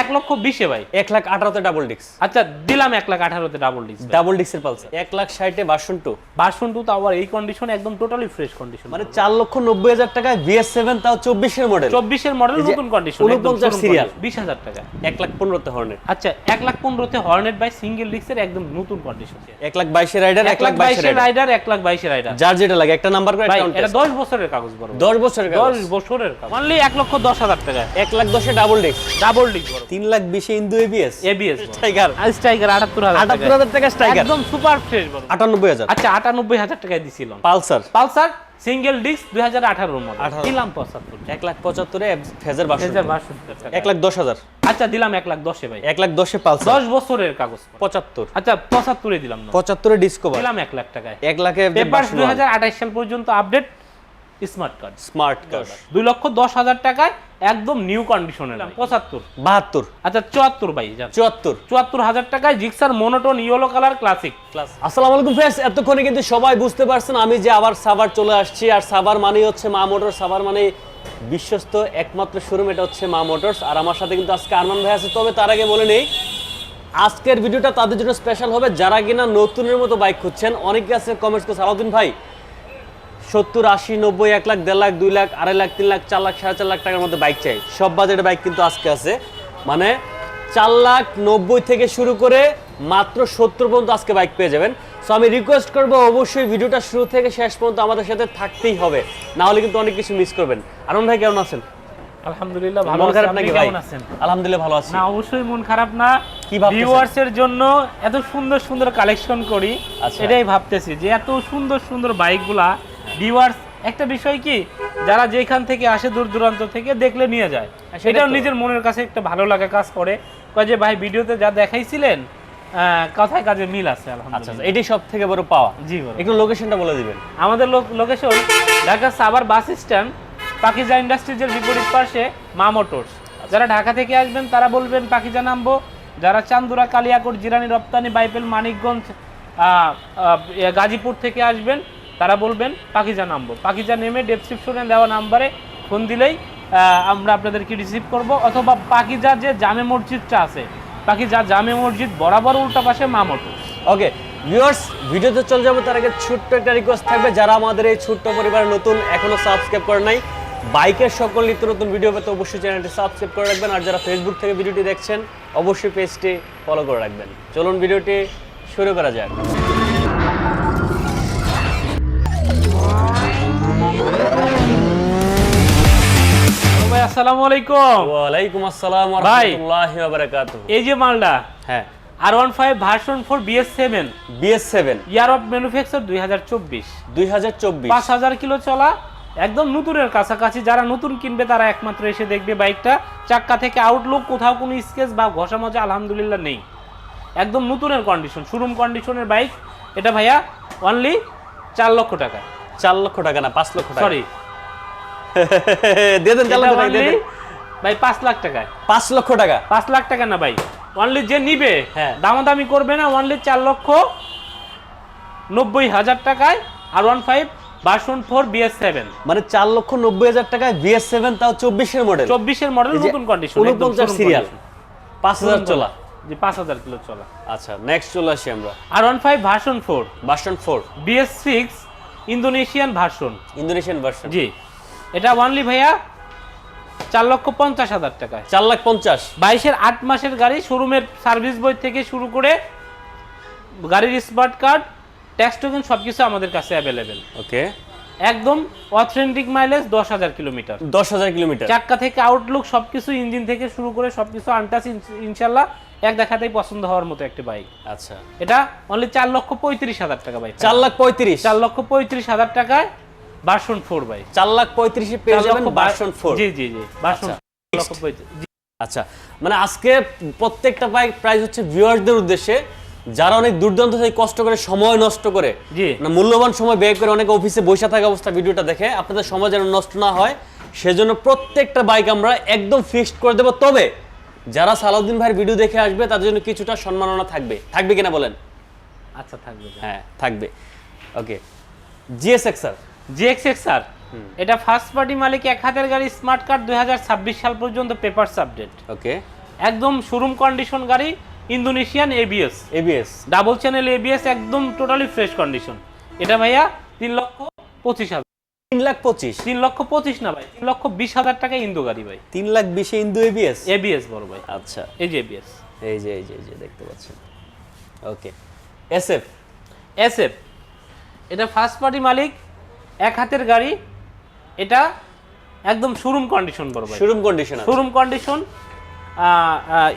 এক লক্ষ বিশে ভাই। এক লাখ আঠারোতে ডাবল ডিক্স আচ্ছা দিলাম এক লাখ আঠারোতে ডাবল ডিস্ক ডাবল ডিক্সের পালসার এক লাখ ষাটে বাসন টু ভার্সন টু তো আবার এই কন্ডিশন একদম টোটালি ফ্রেশ কন্ডিশন মানে চার লক্ষ নব্বই হাজার টাকায় বিএস সেভেন তাও চব্বিশের মডেল চব্বিশের মডেল নতুন কন্ডিশন 49 serial। বিশ হাজার টাকা। এক লাখ পনেরোতে হর্নের আচ্ছা এক লাখ পনেরোতে হর্নেট বাই সিঙ্গেল ডিস্কের একদম নতুন কন্ডিশন এক লাখ বাইশের রাইডার এক লাখ বাইশের রাইডার এক লাখ বাইশের রাইডার যার যেটা লাগে একটা নাম্বার করে এটা দশ বছরের কাগজ বড়। দশ বছরের দশ বছরের কাগজ। অনলি এক লক্ষ দশ হাজার টাকা। এক লাখ দশে ডাবল ডিক্স ডাবল ডিস্ক বড়। তিন লাখ বিশে ইন্দু এবিএস এবিএস টাইগার স্ট্রাইকার আটাত্তর হাজার আটাত্তর হাজার টাকা স্ট্রাইকার একদম সুপার ফ্রেশ আটানব্বই হাজার। আচ্ছা আটানব্বই হাজার টাকায় দিছিল পালসার পালসার সিঙ্গেল ডিস্ক দুই হাজার আঠারো মডেল 18 দিলাম পঁচাত্তর। এক লাখ পঁচাত্তরে ফেজার এক লাখ দশ হাজার। আচ্ছা দিলাম এক লাখ দশে ভাই। এক লাখ দশে পালসার দশ বছরের কাগজ পঁচাত্তর। আচ্ছা পঁচাত্তরে দিলাম পঁচাত্তরে ডিসকভার দিলাম এক লাখ টাকায়। এক লাখে পেপার দুই হাজার আঠাশ সাল পর্যন্ত update smart card. Smart card. দুই লক্ষ দশ হাজার টাকায় একদম নিউ কন্ডিশনের পঁচাত্তর। বাহাত্তর। আচ্ছা চুয়াত্তর ভাই চুয়াত্তর। চুয়াত্তর হাজার টাকায় Gixxer monotone yellow colour classic. Class আসসালামু আলাইকুম ফ্রেন্ডস এতক্ষণে কিন্তু সবাই বুঝতে পারছেন আমি যে আবার সাভার চলে আসছি। আর সাভার মানেই হচ্ছে মা মোটর সাভার মানে বিশ্বস্ত একমাত্র শোরুম এটা হচ্ছে মা মোটরস। আর আমার সাথে কিন্তু আজকে আরমান ভাই আছে তবে তার আগে বলে নেই আজকের ভিডিওটা তাদের জন্য স্পেশাল হবে। যারা কিনা নতুনের মতো বাইক খুঁজছেন অনেকে আছে কমেন্টস করছে আলাউদ্দিন ভাই সত্তর আশি নব্বই এক লাখ দেড় লাখ দুই লাখ আড়াই লাখ তিন লাখ চার লাখ সাড়ে চার লাখ টাকার মধ্যে বাইক চাই। সব বাজেটের বাইক কিন্তু আজকে আছে। মানে চার লাখ নব্বই থেকে শুরু করে মাত্র সত্তর পর্যন্ত আজকে বাইক পেয়ে যাবেন। সো আমি রিকোয়েস্ট করব অবশ্যই ভিডিওটা শুরু থেকে শেষ পর্যন্ত আমাদের সাথে থাকতেই হবে। না হলে কিন্তু অনেক কিছু মিস করবেন। আনন্দ ভাই কেমন আছেন? আলহামদুলিল্লাহ ভালো খারাপ নাকি ভাই? আছেন? আলহামদুলিল্লাহ ভালো আছি। না অবশ্যই মন খারাপ না। কি ভাবতেছেন? ভিউয়ার্সের জন্য এত সুন্দর সুন্দর কালেকশন করি। আচ্ছা। এটাই ভাবতেছি যে এত সুন্দর সুন্দর বাইকগুলা ভিউয়ার্স একটা বিষয় কি যারা যেখান থেকে আসে দূর দূরান্ত থেকে দেখলে নিয়ে যায়। সেটাও নিজের মনের কাছে একটা ভালো লাগা কাজ করে। কয় যে ভাই ভিডিওতে যা দেখাইছিলেন কথায় কাজে মিল আছে আচ্ছা আচ্ছা আলহামদুলিল্লাহ এটাই সব থেকে বড় পাওয়া। জি একটু লোকেশনটা বলে দিবেন। আমাদের location Dhaka Savar bus stand Pakiza ইন্ডাস্ট্রিজের বিপরীত পাশে মা মোটরস। যারা ঢাকা থেকে আসবেন তারা বলবেন পাকিজা নামবো। যারা চান্দুরা কালিয়াকোট জিরানি রপ্তানি বাইপেল মানিকগঞ্জ গাজীপুর থেকে আসবেন তারা বলবেন, পাকিজা নামবো। পাকিজা নেমে ডেসক্রিপশনে দেওয়া নাম্বারে ফোন দিলেই আমরা আপনাদেরকে রিসিভ করব। অথবা পাকিজা যে জামে মসজিদটা আছে, পাকিজা জামে মসজিদ বরাবর উল্টা পাশে মা মোটরস ওকে ভিউয়ার্স ভিডিওতে চলে যাব, তার আগে ছোট্ট একটা রিকোয়েস্ট থাকবে। যারা আমাদের এই ছোট্ট পরিবার নতুন, এখনও সাবস্ক্রাইব করে নাই বাইকের সকল নিত্য নতুন ভিডিও পেতে অবশ্যই চ্যানেলটি সাবস্ক্রাইব করে রাখবেন। আর যারা ফেসবুক থেকে ভিডিওটি দেখছেন, অবশ্যই পেজটি ফলো করে রাখবেন। চলুন ভিডিওটি শুরু করা যাক। ভাই আসসালামু আলাইকুম। ওয়ালাইকুম আসসালাম ওয়া রাহমাতুল্লাহি ওয়া বারাকাতুহু। এই যে মালটা হ্যাঁ। R one five version four BS seven BS7 year of manufacture দুই হাজার চব্বিশ। 2024 পাঁচ হাজার কিলো চলা একদম নতুনের কাছাকাছি। যারা নতুন কিনবে তারা একমাত্র এসে দেখবে বাইকটা। চাক্কা থেকে আউটলুক কোথাও কোনো স্কেচ বা ঘষা মজা আলহামদুলিল্লাহ নেই। একদম নতুনের কন্ডিশন শোরুম কন্ডিশনের বাইক। এটা ভাইয়া অনলি চার লক্ষ টাকা। 4 লক্ষ টাকা না 5 লক্ষ টাকা। সরি দিয়ে দেন চার লক্ষ টাকা দিয়ে দেন। ভাই পাঁচ লাখ টাকায়। 5 লক্ষ টাকা। পাঁচ লাখ টাকা না ভাই অনলি যে নিবে হ্যাঁ। দামাদামি করবে না অনলি চার লক্ষ নব্বই হাজার টাকায় R one five version four BS seven মানে 4 লক্ষ 90 হাজার টাকায় BS7 তাও চব্বিশের মডেল চব্বিশের মডেল নতুন কন্ডিশন 49 সিরিয়াল 5000 চলা। যে পাঁচ হাজার কিলো চলা। আচ্ছা নেক্সট চলে আসি আমরা। R one five version four version 4 BS six Indonesian version. Indonesian version. জি। এটা ওয়ানলি ভাইয়া চার লক্ষ পঞ্চাশ হাজার টাকা চার লাখ 50 বাইশের আট মাসের গাড়ি শোরুমের সার্ভিস বই থেকে শুরু করে গাড়ির স্মার্ট কার্ড ট্যাক্স টোকেন সব কিছু আমাদের কাছে অ্যাভেলেবেল ওকে একদম অথেন্টিক মাইলেজ দশ হাজার কিলোমিটার। 10000 কিলোমিটার। চাক্কা থেকে আউটলুক সবকিছু ইঞ্জিন থেকে শুরু করে সবকিছু আনটাচ ইনশাল্লাহ এক দেখাতেই পছন্দ হওয়ার মতো একটি বাইক আচ্ছা। এটা অনলি চার লক্ষ পঁয়ত্রিশ হাজার টাকা বাইক 4 লাখ 35 চার লক্ষ পঁয়ত্রিশ হাজার টাকায় ভার্সন ফোর বাইক চার লাখ 35 এ পেয়ে যাবেন ভার্সন 4 জি জি জি ভার্সন আচ্ছা। লক্ষ পঁয়ত্রিশ। আচ্ছা। মানে আজকে প্রত্যেকটা বাইক প্রাইস হচ্ছে ভিউয়ারদের উদ্দেশ্যে যারা অনেক দুর্দান্ত থেকে কষ্ট করে সময় নষ্ট করে জি। না মূল্যবান সময় ব্যয় করে অনেক অফিসে বসে থাকা অবস্থা ভিডিওটা দেখে আপনাদের সময় যেন নষ্ট না হয় সেজন্য প্রত্যেকটা বাইক আমরা একদম ফিক্সড করে দেবো। তবে যারা সালাউদ্দিন ভাইয়ের ভিডিও দেখে আসবে তাদের জন্য কিছুটা সম্মাননা থাকবে। থাকবে কিনা বলেন? আচ্ছা থাকবে হ্যাঁ থাকবে। ওকে জিএসএক্স স্যার জিএক্সএক্স আর এটা ফার্স্ট পার্টি মালিক এক হাতের গাড়ি স্মার্ট কার্ড দু হাজার ছাব্বিশ সাল পর্যন্ত পেপার আপডেট ওকে একদম শোরুম কন্ডিশন গাড়ি Indonesian ABS ABS double channel ABS একদম টোটালি ফ্রেশ কন্ডিশন এটা ভাইয়া তিন লক্ষ পঁচিশ হাজার। তিন লাখ পঁচিশ। তিন লক্ষ পঁচিশ না ভাই তিন লক্ষ বিশ হাজার টাকা ইন্দো গাড়ি ভাই। তিন লাখ বিশে ইন্দু এবিএস এবিএস বড় ভাই। আচ্ছা। এই যে এবিএস এই যে এই যে এই যে দেখতে পাচ্ছেন। ওকে। এসএফ এসএফ এটা ফার্স্ট পার্টি মালিক এক হাতের গাড়ি। এটা একদম শোরুম কন্ডিশন বড় ভাই। শোরুম কন্ডিশন শোরুম কন্ডিশন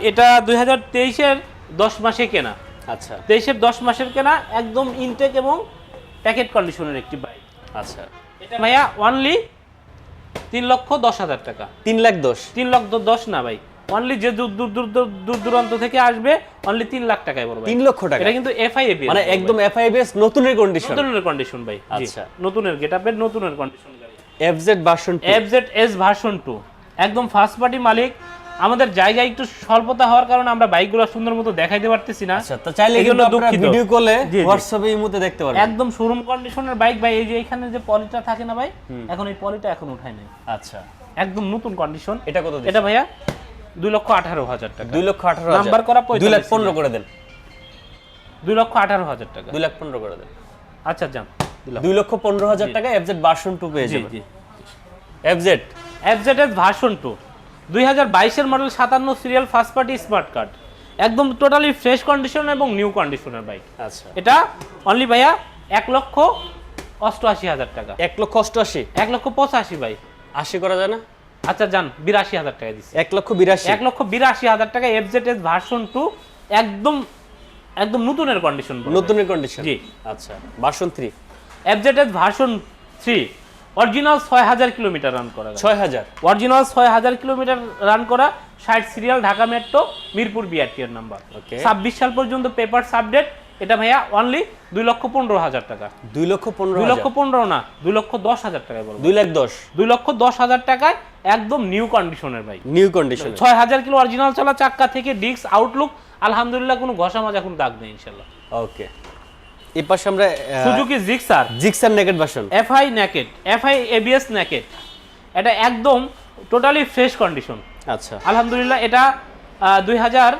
এটা দুই হাজার তেইশের দশ মাসে কেনা। আচ্ছা। তেইশের দশ মাসের কেনা একদম ইনটেক এবং প্যাকেট কন্ডিশনের একটি বাইক আচ্ছা। এটা ভাইয়া অনলি তিন লক্ষ দশ হাজার টাকা। তিন লাখ দশ? তিন লক্ষ দশ না ভাই। অনলি যে দূর দূর দূর দূর দূর দূরান্ত থেকে আসবে অনলি তিন লাখ টাকায় পড়বে তিন লক্ষ টাকা? এটা কিন্তু এফআই এবি মানে একদম এফআইবিএস নতুনের কন্ডিশন নতুনের কন্ডিশন ভাই। আচ্ছা। নতুনের গেটআপের নতুনের কন্ডিশন গাড়ি। FZ version FZ S version two একদম ফার্স্ট পার্টি মালিক আমাদের জায়গায় একটু স্বল্পতা হওয়ার কারণে আমরা বাইকগুলো সুন্দর মতো দেখাইতে পারতেছি না। আচ্ছা তো চাইলে কিন্তু দুঃখিত। ভিডিও কলে। হোয়াটসঅ্যাপে এই মুহূর্তে দেখতে পারবেন। একদম শোরুম কন্ডিশনের বাইক ভাই এই যে এখানে যে পলিটা থাকে না ভাই এখন এই পলিটা এখন উঠায় নাই। আচ্ছা। একদম নতুন কন্ডিশন এটা কত এটা ভাইয়া দুই লক্ষ আঠারো হাজার টাকা। দুই লক্ষ আঠারো নাম্বার করা দুই লাখ পনেরো করে দেন। দুই লক্ষ আঠারো হাজার টাকা। দুই লাখ পনেরো করে দেন। আচ্ছা যান। দুই লক্ষ পনেরো হাজার টাকা এফজেড ভার্সন টু পেয়ে যাবেন। FZ FZ S version two দুই হাজার বাইশের মডেল সাতান্ন serial first party smart card একদম টোটালি ফ্রেশ কন্ডিশন এবং নিউ কন্ডিশনের বাইক আচ্ছা। এটা অনলি ভাইয়া এক লক্ষ অষ্টআশি হাজার টাকা। এক লক্ষ অষ্টআশি? এক লক্ষ পঁচাশি ভাই। আশি করা যায় না? আচ্ছা যান বিরাশি হাজার টাকা দিচ্ছি এক লক্ষ বিরাশি। এক লক্ষ বিরাশি হাজার টাকা এফজেড এস ভার্সন টু একদম একদম নতুনের কন্ডিশন নতুনের কন্ডিশন জি। আচ্ছা version three FZ S version three original ছয় হাজার কিলোমিটার রান করা ছয় হাজার। অরিজিনাল ছয় হাজার কিলোমিটার রান করা ষাট সিরিয়াল ঢাকা মেট্রো মিরপুর বিআরটিএর নাম্বার Okay. ছাব্বিশ সাল পর্যন্ত পেপার আপডেট এটা ভাইয়া অনলি দুই লক্ষ পনেরো হাজার টাকা। দুই লক্ষ পনেরো দুই লক্ষ পনেরো না দুই লক্ষ দশ হাজার টাকায় বলব। দুই লাখ দশ। দুই লক্ষ দশ হাজার টাকায় একদম নিউ কন্ডিশনের বাইক নিউ কন্ডিশন ছয় হাজার কিলো অরিজিনাল চলা চাক্কা থেকে ডিস্ক আউটলুক আলহামদুলিল্লাহ কোনো ঘষা মাজা কোনো দাগ নেই ইনশাল্লাহ ওকে এই পাশে আমরা Suzuki Gixxer. Gixxer naked version FI naked FI ABS naked এটা একদম টোটালি ফ্রেশ কন্ডিশন আচ্ছা। আলহামদুলিল্লাহ এটা দুই হাজার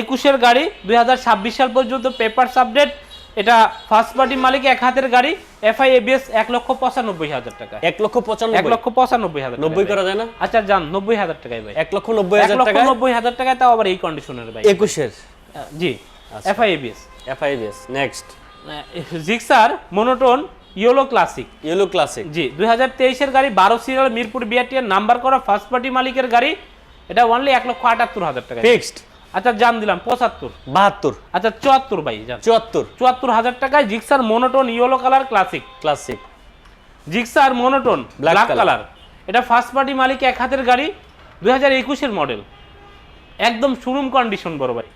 একুশের গাড়ি দুই হাজার ছাব্বিশ সাল পর্যন্ত পেপার আপডেট এটা ফার্স্ট পার্টি মালিক এক হাতের গাড়ি এফআই এবিএস এক লক্ষ পঁচানব্বই হাজার টাকা। এক লক্ষ এক লক্ষ পঁচানব্বই হাজার নব্বই করা যায় না? আচ্ছা যান নব্বই হাজার টাকায় ভাই। এক লক্ষ নব্বই হাজার টাকা নব্বই হাজার টাকায় তাও আবার এই কন্ডিশনের ভাই। একুশের। জি FI ABS FI ABS next Gixxer monotone yellow classic yellow classic জি দুই হাজার তেইশের গাড়ি বারো সিরিয়াল মিরপুর বিআরটিএর নাম্বার করা ফার্স্ট পার্টি মালিকের গাড়ি। এটা অনলি এক লক্ষ আটাত্তর হাজার টাকা ফিক্সড আচ্ছা জান দিলাম পঁচাত্তর। বাহাত্তর। আচ্ছা চুয়াত্তর ভাই যান চুয়াত্তর। চুয়াত্তর হাজার টাকায় Gixxer monotone yellow colour classic classic Gixxer monotone black colour এটা ফার্স্ট পার্টি মালিক এক হাতের গাড়ি দুই হাজার একুশের মডেল একদম শোরুম কন্ডিশন বড় ভাই।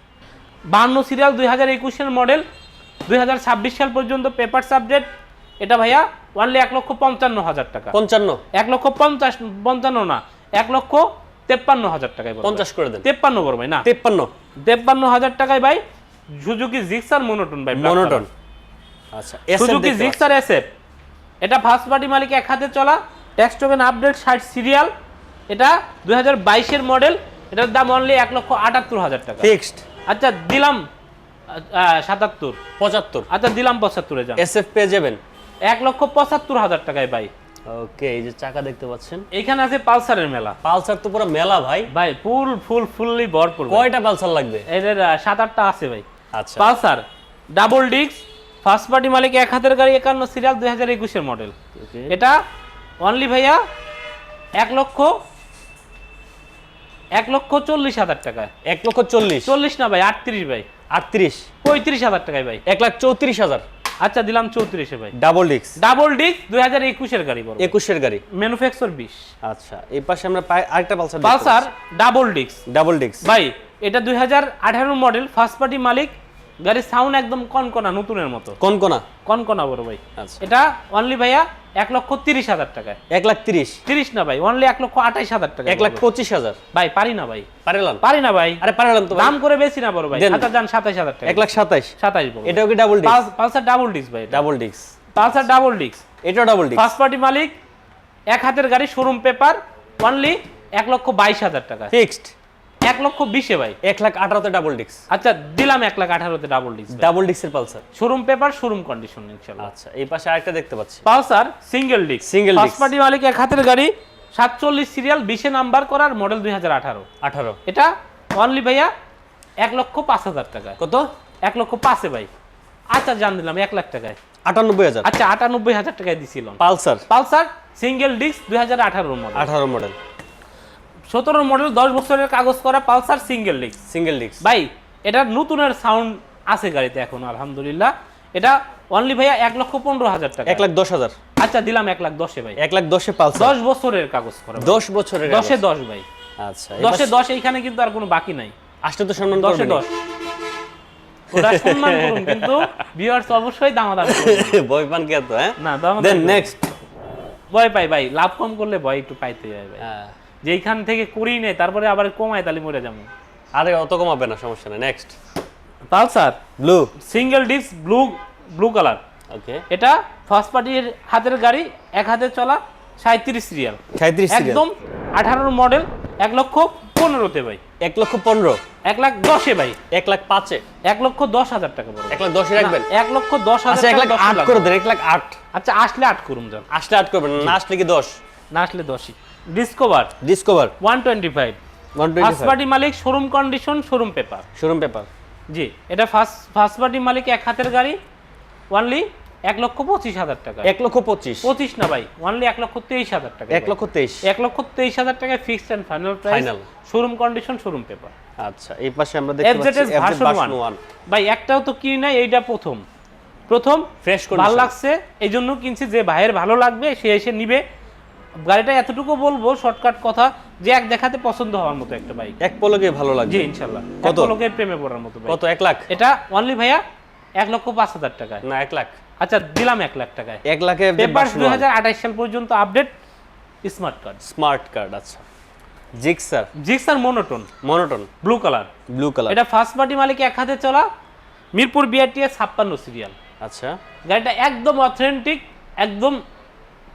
বান্ন সিরিয়াল দুই হাজার একুশের মডেল দুই হাজার ছাব্বিশ সাল পর্যন্ত পেপার আপডেট। এটা ভাইয়া অনলি এক লক্ষ পঞ্চান্ন হাজার টাকা। পঞ্চান্ন। এক লক্ষ পঞ্চাশ পঞ্চান্ন না এক লক্ষ তেপ্পান্ন হাজার টাকায়। পঞ্চাশ করে দেন। তেপ্পান্ন বড় ভাই না? তেপ্পান্ন। তেপ্পান্ন হাজার টাকায় ভাই সুজুকি জিক্সার মনোটন ভাই মনোটন। আচ্ছা সুজুকি জিক্সার এসএফ এটা ফার্স্ট পার্টি মালিক এক হাতে চলা ট্যাক্স টোকেন আপডেট ষাট সিরিয়াল এটা দুই হাজার বাইশের মডেল এটার দাম অনলি এক লক্ষ আটাত্তর হাজার টাকা। ফিক্সড আচ্ছা দিলাম সাতাত্তর। পঁচাত্তর। আচ্ছা দিলাম পঁচাত্তরে যান এসএফ পেয়ে যাবেন। এক লক্ষ পঁচাত্তর হাজার টাকায় ভাই। ওকে এই যে চাকা দেখতে পাচ্ছেন। এখানে আছে পালসারের মেলা। পালসার তো পুরো মেলা ভাই। ভাই ফুল ফুল ফুললি ভরপুর কয়টা পালসার লাগবে? এদের সাত আটটা আছে ভাই। আচ্ছা। Pulsar double disc first party মালিক এক হাতের গাড়ি একান্ন সিরিয়াল দুই হাজার একুশের মডেল. এটা অনলি ভাইয়া এক লক্ষ এক লক্ষ চল্লিশ হাজার টাকায় এক লক্ষ চল্লিশ। চল্লিশ না ভাই আটত্রিশ ভাই। আটত্রিশ। পঁয়ত্রিশ হাজার টাকায় ভাই। এক লাখ চৌত্রিশ হাজার। আচ্ছা দিলাম চৌত্রিশে ভাই। ডাবল ডিক্স ডাবল ডিস্ক দুই হাজার একুশের গাড়ি বড়। একুশের গাড়ি। ম্যানুফ্যাকচার বিশ। আচ্ছা এই পাশে আমরা পাই আরেকটা Pulsar Pulsar double disc double ডিক্স ভাই এটা দুই হাজার আঠারো মডেল ফার্স্ট পার্টি মালিক গাড়ির সাউন্ড একদম কনকনা নতুনের মতো। কনকনা? কনকনা বড় ভাই। আচ্ছা। এটা অনলি ভাইয়া এক লক্ষ তিরিশ হাজার টাকায়। এক লাখ তিরিশ? তিরিশ না ভাই অনলি এক লক্ষ আঠাইশ হাজার টাকা এক লাখ পঁচিশ হাজার? ভাই পারি না ভাই। পারেলাম। পারি না ভাই। আরে পারেলাম তো দাম করে বেশি না বড় ভাই। আচ্ছা যান সাতাইশ হাজার টাকা। এক লাখ সাতাইশ। সাতাইশ এটাও কি ডাবল পালস- পালসার ডাবল ডিস্ক ভাই ডাবল ডিক্স পালসার ডাবল ডিস্ক এটাও ডাবল ডিক্স ফার্স্ট পার্টি মালিক এক হাতের গাড়ি শোরুম পেপার অনলি এক লক্ষ বাইশ হাজার টাকা ফিক্সড এক লক্ষ বিশে ভাই। এক লাখ আঠারোতে ডাবল ডিক্স আচ্ছা দিলাম এক লাখ আঠারোতে double disc double ডিক্সের Pulsar. Showroom paper showroom condition ইনশাল্লাহ আচ্ছা এই পাশে আরেকটা দেখতে পাচ্ছি। Pulsar single disc disc। First party মালিক এক হাতের গাড়ি সাতচল্লিশ সিরিয়াল বিশে নাম্বার করার মডেল দুই হাজার আঠারো। আঠারো। এটা অনলি ভাইয়া এক লক্ষ পাঁচ হাজার টাকায়। কত? এক লক্ষ পাঁচে ভাই। আচ্ছা জান দিলাম এক লাখ টাকায়। আটানব্বই হাজার। আচ্ছা আটানব্বই হাজার টাকায় দিছিলাম। পালসার। পালসার সিঙ্গেল ডিস্ক দুই হাজার আঠারোর মডেল আঠারো মডেল সতেরো মডেল দশ বছরের কাগজ করা পালসার সিঙ্গেল ডিস্ক সিঙ্গেল ডিক্স ভাই এটা নতুনের সাউন্ড আছে গাড়িতে এখন আলহামদুলিল্লাহ। এটা অনলি ভাইয়া এক লক্ষ পনেরো হাজার টাকা। এক লাখ দশ হাজার। আচ্ছা দিলাম এক লাখ দশে ভাই। এক লাখ দশে পালসার। দশ বছরের কাগজ করা দশ বছরের দশে দশ ভাই। আচ্ছা দশে দশ এইখানে কিন্তু আর কোনো বাকি নাই। আসলে তো সম্মান দশে। দশ। ওরা সম্মান করুন কিন্তু ভিউয়ার্স অবশ্যই দামাদামি। ভয় পান কে তো হ্যাঁ? না দামাদামি দেন নেক্সট ভয় পাই ভাই লাভ কম করলে ভয় একটু পাইতে হয়। ভাই যেইখান থেকে করি নেই তারপরে আবার কমায় তাহলে মরে যাব। আরে অত কমাবে না সমস্যা নেই। Next Pulsar? Blue single disc blue blue colour okay এটা ফার্স্ট পার্টির হাতের গাড়ি এক হাতে চলা সাঁত্রিশ সিরিয়াল সাঁত্রিশ একদম আঠারোর মডেল এক লক্ষ পনেরোতে ভাই। এক লক্ষ পনেরো। এক লাখ দশে ভাই। এক লাখ পাঁচে। এক লক্ষ দশ হাজার টাকা পড়বে। এক লাখ দশে রাখবেন? এক লক্ষ দশ হাজার আচ্ছা এক লাখ আট করে দেন এক লাখ আট। আচ্ছা আসলে আট করুন যান। আসলে আট করবেন না আসলে কি দশ? না আসলে দশই। Discover Discover one twenty five first party মালিক showroom condition showroom paper showroom paper জি এটা ফার্স্ট ফার্স্ট পার্টি মালিক এক হাতের গাড়ি ওয়ানলি এক লক্ষ পঁচিশ হাজার টাকা। এক লক্ষ পঁচিশ। পঁচিশ না ভাই ওয়ানলি এক লক্ষ তেইশ হাজার টাকা। এক লক্ষ তেইশ। এক লক্ষ তেইশ হাজার টাকায় fixed and final price showroom condition showroom paper আচ্ছা এই পাশে আমরা দেখতে পাচ্ছি ভার্সন ওয়ান ওয়ান ভাই একটাও তো কিনি নাই এইটা প্রথম। প্রথম ফ্রেশ ভালো কন্ডিশন লাগছে এই জন্য কিনছি যে ভাইয়ের ভালো লাগবে সে এসে নিবে। গাড়িটা এতটুকু বলব শর্টকাট কথা যে এক দেখাতে পছন্দ হওয়ার মতো একটা বাইক এক পলকে ভালো লাগবে। জি ইনশাল্লাহ। কত? লোকের প্রেমে পড়ার মতো কত? এক লাখ? এটা অনলি ভাইয়া এক লক্ষ পাঁচ হাজার টাকায়। না এক লাখ। আচ্ছা দিলাম এক লাখ টাকায়। এক লাখে পেপার দুই হাজার আঠাশ সাল পর্যন্ত update smart card smart card আচ্ছা। Gixxer Gixxer monotone monotone blue colour blue colour এটা ফার্স্ট পার্টি মালিক এক হাতে চলা মিরপুর বিআরটিএস ছাপ্পান্ন সিরিয়াল আচ্ছা। গাড়িটা একদম অথেন্টিক একদম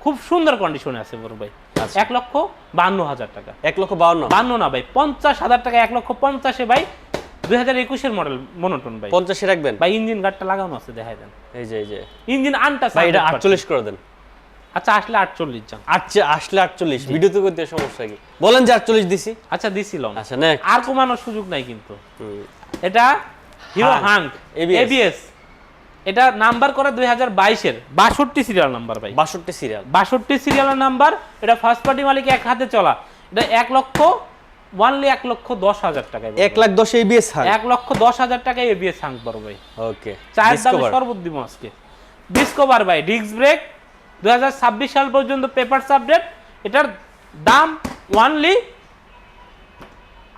খুব সুন্দর কন্ডিশনে আছে বড় ভাই। আচ্ছা। এক লক্ষ বান্ন হাজার টাকা। এক লক্ষ বাউন্ন বান্ন না ভাই পঞ্চাশ হাজার টাকা এক লক্ষ পঞ্চাশে ভাই দুই হাজার একুশের মডেল মনোটন ভাই। পঞ্চাশে রাখবেন? ভাই ইঞ্জিন গাড়টা লাগানো আছে দেখাই দেন। এই যে এই যে। ইঞ্জিন আনটা ভাই এটা আটচল্লিশ করে দেন। আচ্ছা আসলে আটচল্লিশ যান আচ্ছা আসলে আটচল্লিশ। ভিডিওতে করতে সমস্যা কি? বলেন যে আটচল্লিশ দিছি। আচ্ছা দিছিলাম আচ্ছা নেক্সট আর কমানোর সুযোগ নাই কিন্তু। এটা হিরো হাঙ্ক, এবিএস এটা নাম্বার করা দুই হাজার বাইশের। বাষট্টি সিরিয়াল নাম্বার ভাই। বাষট্টি সিরিয়াল বাষট্টি সিরিয়ালের নাম্বার এটা ফার্স্ট পার্টি মালিক এক হাতে চলা। এটা এক লক্ষ ওয়ানলি এক লক্ষ দশ হাজার টাকায় এক লাখ দশে এবিএস এক লক্ষ দশ হাজার টাকায় এবিএস হাঙ্ক বড় ভাই। ওকে চায়ের দামে সর্বোত্তম আজকে। ডিসকভার ভাই ডিস্ক ব্রেক দুই হাজার ছাব্বিশ সাল পর্যন্ত পেপার আপডেট এটার দাম ওয়ানলি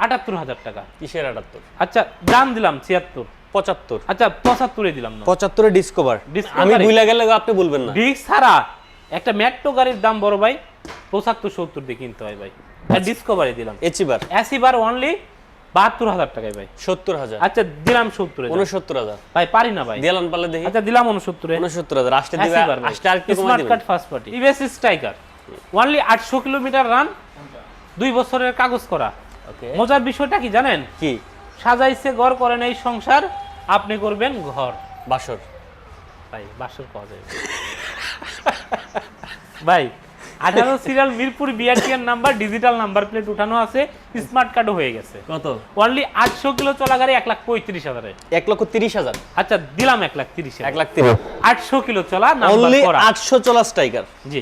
আটাত্তর হাজার টাকা। কিসের আটাত্তর? আচ্ছা দাম দিলাম ছিয়াত্তর। পঁচাত্তর। আচ্ছা পঁচাত্তরে দিলাম না। পঁচাত্তরে ডিসকভার আমি। গেলে আপনি বলবেন না। ডিস্ক ছাড়া একটা মেট্রো গাড়ির দাম বড় ভাই পঁচাত্তর সত্তর দিয়ে কিনতে হয় ভাই। ডিসকভারে দিলাম। অ্যাসিবার অনলি বাহাত্তর হাজার টাকায় ভাই। সত্তর হাজার। আচ্ছা দিলাম সত্তরে। উনসত্তর হাজার। ভাই পারি না ভাই। দিলাম পারলে দেখি। আচ্ছা দিলাম উনসত্তরে উনসত্তর হাজার। আসতে দিবে অ্যাসিবার ভাই। আসতে আরেকটু কমাই স্মার্ট দিবেন। Card first party striker only আটশো কিলোমিটার রান দুই বছরের কাগজ করা। মজার বিষয়টা কি জানেন? কি? সাজাইছে গড় করেন এই সংসার। আপনি করবেন ঘর বাসর। ভাই বাসর পাওয়া যায় ভাই আঠারো সিরিয়াল মিরপুর বিআরটিএন নাম্বার ডিজিটাল নাম্বার প্লেট উঠানো আছে স্মার্ট কার্ডও হয়ে গেছে। কত? অনলি আটশো কিলো চলা গাড়ি এক লাখ পঁয়ত্রিশ হাজারে। এক লক্ষ তিরিশ হাজার। আচ্ছা দিলাম এক লাখ তিরিশ এক লাখ তিরিশ। আটশো কিলো চলা নাম্বার অনলি আটশো চলা স্ট্রাইকার জি।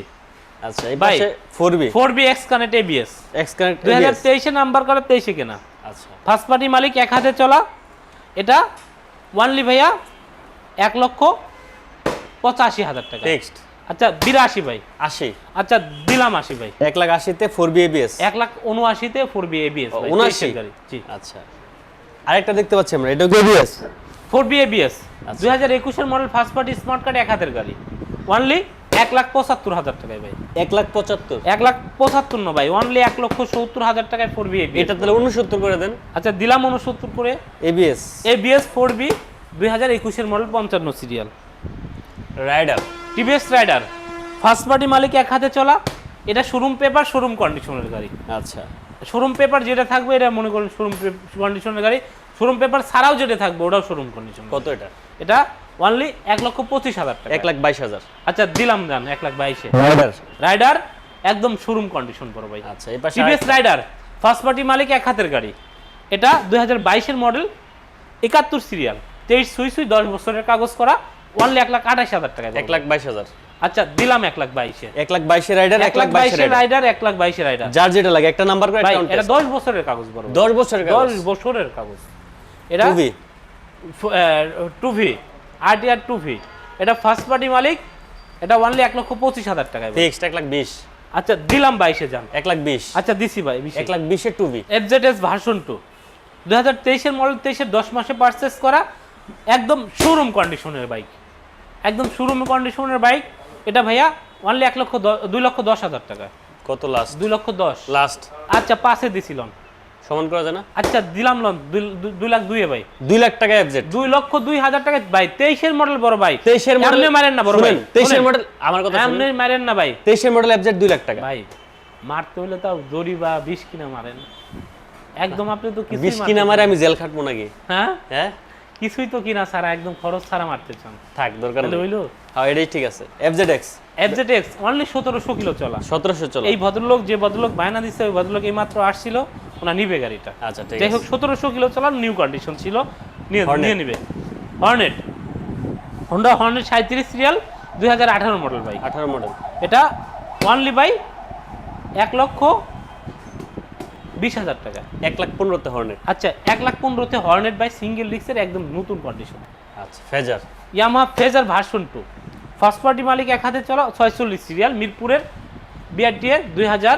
আচ্ছা এই ভাই, পাশে four V four V X connect ABS X connect দুই হাজার তেইশে নাম্বার করা তেইশে কেনা। আচ্ছা। ফার্স্ট পার্টি মালিক এক হাতে চলা। এটা ওয়ানলি ভাইয়া এক লক্ষ পঁচাশি হাজার টাকা। নেক্সট আচ্ছা বিরাশি ভাই। আশি। আচ্ছা দিলাম আশি ভাই। এক লাখ আশিতে ফোর বি এবিএস এক লাখ উনআশিতে ফোর বি এবিএস ও, 79 গাড়ি জি। আচ্ছা। আরেকটা দেখতে পাচ্ছি আমরা এটা ABS four V ABS S দুই হাজার একুশের model first party smart card এক হাতের গাড়ি। ওয়ানলি এক লাখ পঁচাত্তর হাজার টাকায় ভাই। এক লাখ পঁচাত্তর? এক লাখ পঁচাত্তর না ভাই ওয়ানলি এক লক্ষ সত্তর হাজার টাকায় ফোর বি এটা তাহলে উনসত্তর করে দেন। আচ্ছা দিলাম উনসত্তর করে। এবিএস এবিএস ফোর বি দুই হাজার একুশের মডেল পঞ্চান্ন serial Raider TVS Raider first party মালিক এক হাতে চলা এটা শোরুম পেপার শোরুম কন্ডিশনের গাড়ি। আচ্ছা। শোরুম পেপার যেটা থাকবে এটা মনে করুন শোরুম কন্ডিশনের গাড়ি। শোরুম পেপার ছাড়াও যেটা থাকবে ওটাও শোরুম কন্ডিশন কত এটা? এটা অনলি এক লক্ষ পঁচিশ হাজার টাকা। এক লাখ বাইশ হাজার। আচ্ছা দিলাম যান এক লাখ বাইশে। রাইডার রাইডার একদম শোরুম কন্ডিশন বড় ভাই। আচ্ছা এই পাশে টিভিএস রাইডার ফার্স্ট পার্টি মালিক এক হাতের গাড়ি। এটা দুই হাজার বাইশের মডেল একাত্তর সিরিয়াল তেইশ সুই সুই দশ বছরের কাগজ করা অনলি এক লাখ আঠাশ হাজার টাকা এক লাখ বাইশ হাজার। আচ্ছা দিলাম এক লাখ বাইশে। এক লাখ বাইশে রাইডার এক লাখ বাইশে রাইডার এক লাখ বাইশে রাইডার যার যেটা লাগে একটা নাম্বার করে এটা দশ বছরের কাগজ বড় দশ বছরের দশ বছরের কাগজ। এটা two V two V. RTR two V এটা ফার্স্ট পার্টি মালিক এটা অনলি এক লক্ষ পঁচিশ হাজার টাকা। ফিক্সড এক লাখ বিশ। আচ্ছা দিলাম বাইশে যান। এক লাখ বিশ। আচ্ছা দিছি ভাই বিশে। এক লাখ বিশের টুবি এফজেডএস ভার্সন টু দু হাজার তেইশের মডেল তেইশের দশ মাসে পারচেস করা একদম শোরুম কন্ডিশনের বাইক একদম শোরুম কন্ডিশনের বাইক এটা ভাইয়া অনলি এক লক্ষ দুই লক্ষ দশ হাজার টাকা কত লাস্ট দুই লক্ষ দশ। লাস্ট আচ্ছা পাশে দিছিলাম সমান করা যায় না? আচ্ছা দিলাম লন দুই- দুই- দুই লাখ ভাই। দুই লাখ টাকা এফজেড দুই লক্ষ দুই হাজার টাকা ভাই তেইশের মডেল বড় ভাই। তেইশের মডেল মারেন না বড় ভাই। তেইশের। মডেল আমার কথা শুনুন। এমনি মারেন না ভাই। তেইশের মডেল এফজেড দুই লাখ টাকা। ভাই মারতে হলে তাও জরি বা বিষ কিনা মারেন। একদম আপনি তো কিছুই বিশ কিনা মারে আমি জেল খাটবো নাকি? হ্যাঁ? হ্যাঁ? কিছুই তো কিনা ছাড়া একদম খরচ ছাড়া মারতে চান। থাক দরকার হইল? হ্যাঁ এটাই ঠিক আছে। FZ X FZ X only সতেরোশো কিলো চলা। সতেরোশো চলো। এই ভদ্রলোক যে ভদ্রলোক বায়না দিচ্ছে ওই ভদ্রলোক এই মাত্র আসছিল ওনা নিবে গাড়িটা। আচ্ছা ঠিক যাই আছে। হোক সতেরোশো কিলো চলার নিউ কন্ডিশন ছিল নিয়ে নিয়ে নিবে। হর্নেট হন্ডা হর্নেট সাঁত্রিশ সিরিয়াল দুই হাজার আঠারো মডেল ভাই আঠারো মডেল এটা অনলি বাই এক লক্ষ বিশ হাজার টাকা। এক লাখ পনেরোতে হর্নেট আচ্ছা এক লাখ পনেরোতে হর্নেট বাই সিঙ্গেল ডিস্কের একদম নতুন কন্ডিশন আচ্ছা Fazer Yamaha Fazer version two first party মালিক এক হাতে চলা ছয়চল্লিশ সিরিয়াল মিরপুরের বিআরটিএ দুই হাজার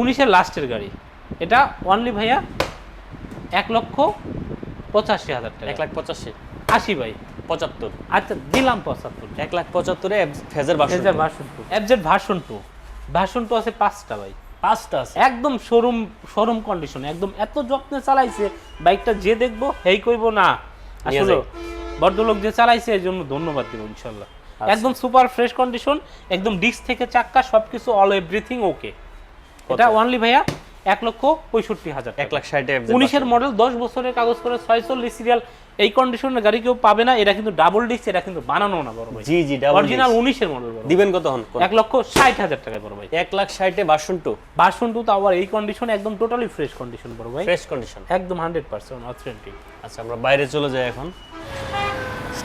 উনিশের লাস্টের গাড়ি। এটা অনলি ভাইয়া এক লক্ষ পঁচাশি হাজার টাকা। এক লাখ পঁচাশি। আশি ভাই। পঁচাত্তর। আচ্ছা দিলাম পঁচাত্তর। এক লাখ পঁচাত্তরে Fazer Fazer version two FZ version two version two আছে পাঁচটা ভাই। পাঁচটা আছে। একদম শোরুম শোরুম কন্ডিশন একদম এত যত্নে চালাইছে বাইকটা যে দেখব হেই কইব না। আসলে। ভদ্রলোক যে চালাইছে এর জন্য ধন্যবাদ দেবো ইনশাল্লাহ। একদম সুপার ফ্রেশ কন্ডিশন একদম ডিস্ক থেকে চাক্কা সবকিছু অল এভরিথিং ওকে এটা অনলি ভাইয়া এক লক্ষ পঁয়ষট্টি হাজার এক লাখ ষাটে উনিশের মডেল দশ বছরের কাগজ করে ছয়চল্লিশ সিরিয়াল এই কন্ডিশনের গাড়ি কেউ পাবে না এটা কিন্তু ডাবল ডিস্ক এটা কিন্তু বানানো না বড় ভাই। জি জি ডাবল অরিজিনাল উনিশের মডেল বড় দিবেন কত হন? এক লক্ষ ষাট হাজার টাকা বড় ভাই। এক লাখ ষাটে বাসন টু বাসন টু তো আবার এই কন্ডিশন একদম টোটালি ফ্রেশ কন্ডিশন বড় ভাই। ফ্রেশ কন্ডিশন একদম হান্ড্রেড পার্সেন্ট অথেন্টিক আচ্ছা আমরা বাইরে চলে যাই এখন।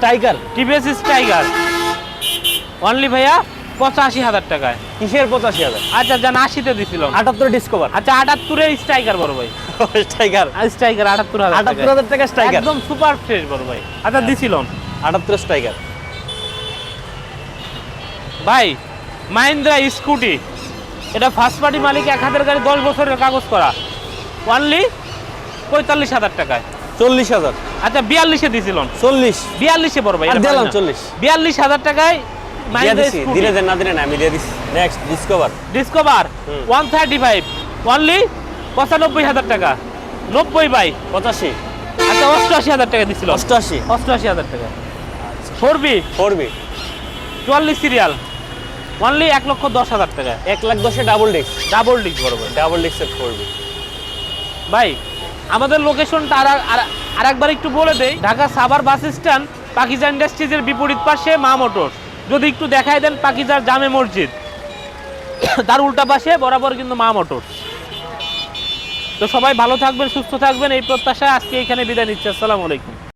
Striker TVS tiger. অনলি ভাইয়া পঁচাশি হাজার টাকায়। কিসের পঁচাশি হাজার? আচ্ছা যান আশিতে দিছিল আটাত্তর ডিসকভার আচ্ছা আটাত্তরের স্ট্রাইকার বড় ভাই। স্ট্রাইকার স্ট্রাইকার আটাত্তর হাজার আটাত্তর হাজার টাকা স্ট্রাইকার একদম সুপার ফ্রেশ বড় ভাই। আচ্ছা দিছিল আটাত্তর স্ট্রাইকার ভাই মাহিন্দ্রা স্কুটি। এটা ফার্স্ট পার্টি মালিক এক হাতের গাড়ি দশ বছরের কাগজ করা। অনলি পঁয়তাল্লিশ হাজার টাকায়। চল্লিশ হাজার। আচ্ছা বিয়াল্লিশে দিছিল চল্লিশ। বিয়াল্লিশে ভাই দিলাম চল্লিশ। বিয়াল্লিশ হাজার টাকায় দিলে দেন না দিলে না আমি দিয়ে দিচ্ছি next Discover Discover one thirty five only পঁচানব্বই হাজার টাকা। নব্বই বাই পঁচাশি। আচ্ছা অষ্টআশি হাজার টাকা দিছিল অষ্টআশি। অষ্টআশি হাজার টাকা। ফোর বি ফোর বি চুয়াল্লিশ সিরিয়াল অনলি এক লক্ষ দশ হাজার টাকা। এক লাখ দশে ডাবল ডিস্ক ডাবল ডিস্ক বরাবর ডাবল ডিস্কের ফোর বি ভাই আমাদের লোকেশনটা আর একবার একটু বলে দেয় ঢাকা সাভার বাস স্ট্যান্ড পাকিজা ইন্ডাস্ট্রিজের বিপরীত পাশে মা মোটরস। যদি একটু দেখাই দেন পাকিজার জামে মসজিদ। তার উল্টা পাশে বরাবর কিন্তু মা মোটরস। তো সবাই ভালো থাকবেন, সুস্থ থাকবেন, এই প্রত্যাশায় আজকে এখানে বিদায় নিচ্ছি। আসসালামু আলাইকুম।